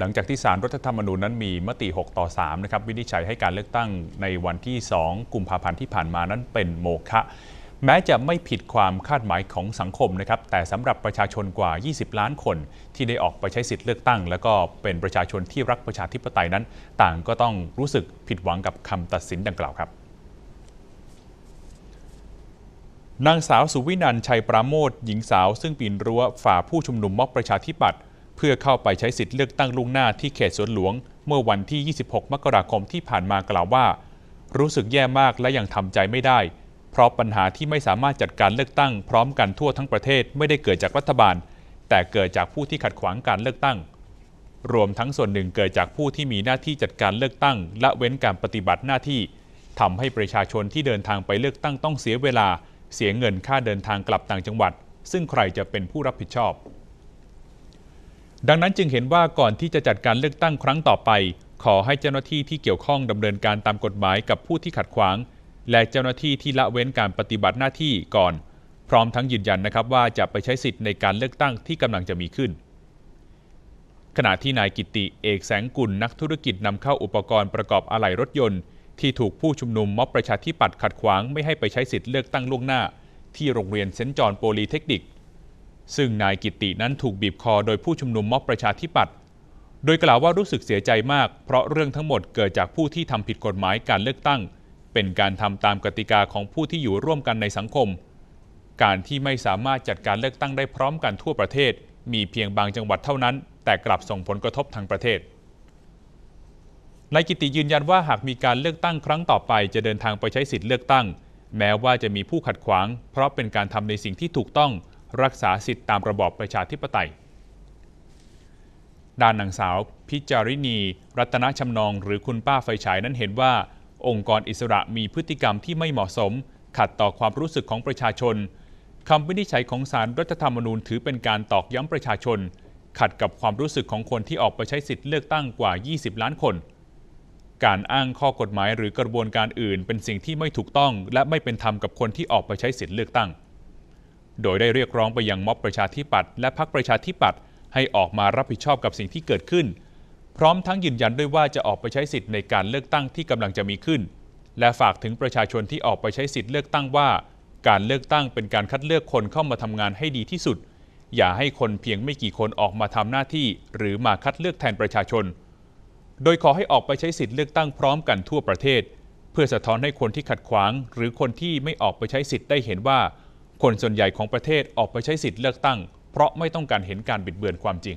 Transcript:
หลังจากที่สารรัฐธรรมนูญนั้นมีมติ 6 ต่อ 3 นะครับ วินิจฉัยให้การเลือกตั้งในวันที่ 2 กุมภาพันธ์ที่ผ่านมานั้นเป็นโมฆะแม้จะไม่ผิดความคาดหมายของสังคมนะครับ แต่สำหรับประชาชนกว่า 20 ล้านคน ที่ได้ออกไปใช้สิทธิ์เลือกตั้ง แล้วก็เป็นประชาชนที่รักประชาธิปไตยนั้น ต่างก็ต้องรู้สึกผิดหวังกับคำตัดสินดังกล่าวครับนางสาวสุวินันท์ชัยปราโมทหญิงสาวซึ่งปีนรั้วฝ่าผู้ชุมนุมม็อบประชาธิปัตย์ เพื่อเข้าไปใช้สิทธิ์เลือกตั้งล่วงหน้าที่เขตสวนหลวง เมื่อวันที่ 26 มกราคมที่ผ่านมากล่าวว่า รู้สึกแย่มากและยังทำใจไม่ได้ เพราะปัญหาที่ไม่สามารถจัดการเลือกตั้งพร้อมกันทั่วทั้งประเทศไม่ได้เกิดจากรัฐบาล แต่เกิดจากผู้ที่ขัดขวางการเลือกตั้ง รวมทั้งส่วนหนึ่งเกิดจากผู้ที่มีหน้าที่จัดการเลือกตั้ง ละเว้นการปฏิบัติหน้าที่ทำให้ประชาชนที่เดินทางไปเลือกตั้งต้องเสียเวลา เสียเงินค่าเดินทางกลับต่างจังหวัด ซึ่งใครจะเป็นผู้รับผิดชอบ ดังนั้นจึงเห็นว่าก่อนที่จะจัดการเลือกตั้งครั้งต่อไป ขอให้เจ้าหน้าที่ที่เกี่ยวข้องดำเนินการตามกฎหมายกับผู้ที่ขัดขวาง และเจ้าหน้าที่ที่ละเว้นการปฏิบัติหน้าที่ก่อน พร้อมทั้งยืนยันนะครับว่าจะไปใช้สิทธิ์ในการเลือกตั้งที่กำลังจะมีขึ้น ขณะที่นายกิติเอกแสงกุลนักธุรกิจนำเข้าอุปกรณ์ประกอบอะไหล่รถยนต์ ที่ถูกผู้ชุมนุมม็อบประชาธิปัตย์ขัดขวางไม่ให้ไปใช้สิทธิ์เลือกตั้งล่วงหน้า ที่โรงเรียนเซนต์จอห์นโปลีเทคนิค ซึ่งนายกิตินั้นถูกบีบคอโดยผู้ชุมนุมม็อบประชาธิปัตย์โดยกล่าวว่ารู้สึกเสียใจมาก เพราะเรื่องทั้งหมดเกิดจากผู้ที่ทำผิดกฎหมายการเลือกตั้ง เป็นการทำตามกติกาของผู้ที่อยู่ร่วมกันในสังคม การที่ไม่สามารถจัดการเลือกตั้งได้พร้อมกันทั่วประเทศ มีเพียงบางจังหวัดเท่านั้น แต่กลับส่งผลกระทบทางประเทศนายกิติยืนยันว่าหากมีการเลือกตั้งครั้งต่อไป จะเดินทางไปใช้สิทธิ์เลือกตั้ง แม้ว่าจะมีผู้ขัดขวาง เพราะเป็นการทำในสิ่งที่ถูกต้อง รักษาสิทธิตามระบอบประชาธิปไตย ด้านนางสาวพิจาริณี รัตนชำนองหรือคุณป้าไฟฉายนั้นเห็นว่า องค์กรอิสระมีพฤติกรรมที่ไม่เหมาะสม ขัดต่อความรู้สึกของประชาชนคำวินิจฉัยของศาลรรัฐธรรมนูญถือเป็นการตอกย้ำประชาชน ขัดกับความรู้สึกของคนที่ออกไปใช้สิทธิเลือกตั้งกว่า 20 ล้านคน การอ้างข้อกฎหมายหรือกระบวนการอื่น เป็นสิ่งที่ไม่ถูกต้อง และไม่เป็นธรรมกับคนที่ออกไปใช้สิทธิเลือกตั้ง โดยได้เรียกร้องไปยังม็อบประชาธิปัตย์และพรรคประชาธิปัตย์ให้ออกมารับผิดชอบกับสิ่งที่เกิดขึ้น พร้อมทั้งยืนยันด้วยว่าจะออกไปใช้สิทธิ์ในการเลือกตั้งที่กำลังจะมีขึ้น และฝากถึงประชาชนที่ออกไปใช้สิทธิ์เลือกตั้งว่า การเลือกตั้งเป็นการคัดเลือกคนเข้ามาทำงานให้ดีที่สุด อย่าให้คนเพียงไม่กี่คนออกมาทำหน้าที่ หรือมาคัดเลือกแทนประชาชน โดยขอให้ออกไปใช้สิทธิ์เลือกตั้งพร้อมกันทั่วประเทศ เพื่อสะท้อนให้คนที่ขัดขวาง หรือคนที่ไม่ออกไปใช้สิทธิ์ได้เห็นว่า คนส่วนใหญ่ของประเทศออกไปใช้สิทธิ์เลือกตั้ง เพราะไม่ต้องการเห็นการบิดเบือนความจริง